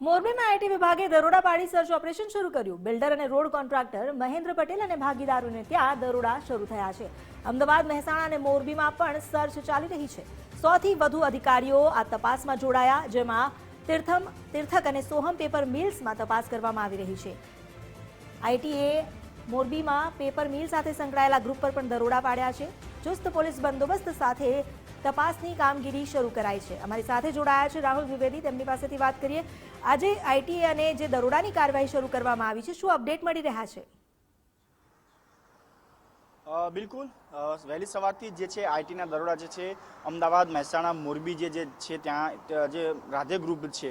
મોરબીમાં આઈટી વિભાગે દરોડા પાડી સર્ચ ઓપરેશન શરૂ કર્યું. બિલ્ડર અને રોડ કોન્ટ્રાક્ટર મહેન્દ્ર પટેલ અને ભાગીદારોને ત્યાં દરોડા શરૂ થયા છે. અમદાવાદ, મહેસાણા અને મોરબીમાં પણ સર્ચ ચાલી રહી છે. સોથી વધુ અધિકારીઓ આ તપાસમાં જોડાયા, જેમાં તીર્થમ, તીર્થક અને સોહમ પેપર મિલ્સમાં તપાસ કરવામાં આવી રહી છે. આઈટીએ મોરબીમાં પેપર મિલ સાથે સંકળાયેલા ગ્રુપ પર પણ દરોડા પાડ્યા છે. ચુસ્ત પોલીસ બંદોબસ્ત સાથે તપાસની કામગીરી શરૂ કરાઈ છે. અમારી સાથે જોડાયા છે રાહુલ દ્વિવેદી. તેમની પાસેથી વાત કરીએ. આજે આઈટી અને જે દરોડાની કાર્યવાહી શરૂ કરવામાં આવી છે, શું અપડેટ મળી રહ્યા છે? બિલકુલ. વહેલી સવારથી જે છે આઈટીના દરોડા જે છે, અમદાવાદ, મહેસાણા, મોરબી જે છે ત્યાં જે રાધે ગ્રુપ છે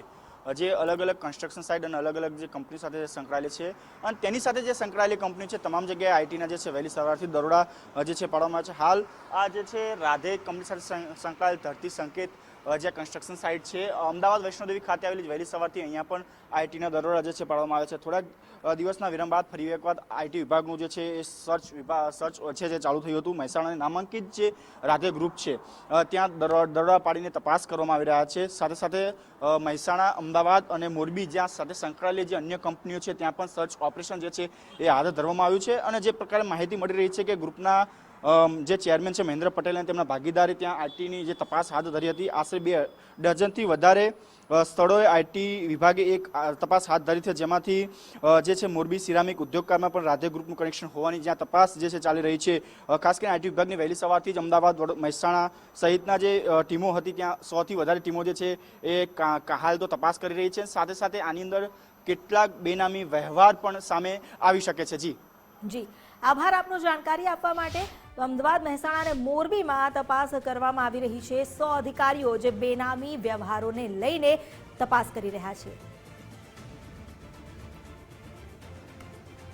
જે અલગ અલગ કન્સ્ટ્રક્શન સાઇટ અને અલગ અલગ જે કંપની સાથે સંકળાયેલી છે. અને તેની સાથે જે સંકળાયેલી કંપની છે, તમામ જગ્યાએ આઈટીના જે છે, વહેલી સવારથી દરોડા જે છે, પાડવામાં આવે છે. હાલ આ જે છે, રાધે કંપની સાથે સંકળાયેલ ધરતી સંકેત જે કન્સ્ટ્રક્શન સાઇટ છે અમદાવાદ વૈષ્ણોદેવી ખાતે આવેલી વહેલી સવારથી અહીંયા પણ આઈટીના દરોડા જે છે પાડવામાં આવે છે. થોડાક દિવસના વિરામ બાદ ફરી એકવાર આઈટી વિભાગનું જે છે એ સર્ચ વિભાગ સર્ચ છે જે ચાલુ થયું હતું, મહેસાણાને નામાંકિત જે રાધે ગ્રુપ છે ત્યાં દરો- દરોડા પાડીને તપાસ કરવામાં આવી રહ્યા છે. સાથે સાથે મહેસાણા, અમદાવાદ અને મોરબી જ્યાં સાથે સંકળાયેલી જે અન્ય કંપનીઓ છે, ત્યાં પણ સર્ચ ઓપરેશન જે છે એ હાથ ધરવામાં આવ્યું છે. અને જે પ્રકારે માહિતી મળી રહી છે કે ગ્રુપના જે ચેરમેન છે મહેન્દ્ર પટેલ અને તેમના ભાગીદારી ત્યાં આઈટીની જે તપાસ હાથ ધરી હતી, આશરે બે ડઝનથી વધારે સ્થળોએ આઈટી વિભાગે એક તપાસ હાથ ધરી છે, જેમાંથી જે છે મોરબી સિરામિક ઉદ્યોગકારમાં પણ રાધે ગ્રુપનું કનેક્શન હોવાની જ્યાં તપાસ જે છે ચાલી રહી છે. ખાસ કરીને આઈટી વિભાગની વહેલી સવારથી જ અમદાવાદ મહેસાણા સહિતના જે ટીમો હતી, ત્યાં સોથી વધારે ટીમો જે છે એ હાલ તો તપાસ કરી રહી છે. સાથે સાથે આની અંદર કેટલાક બેનામી વ્યવહાર પણ સામે આવી શકે છે. જી. જી. આભાર આપનો જાણકારી આપવા માટે. અમદાવાદ મહેસાણા અને મોરબીમાં તપાસ કરવામાં આવી રહી છે. સો અધિકારીઓ જે બેનામી વ્યવહારોને લઈને તપાસ કરી રહ્યા છે.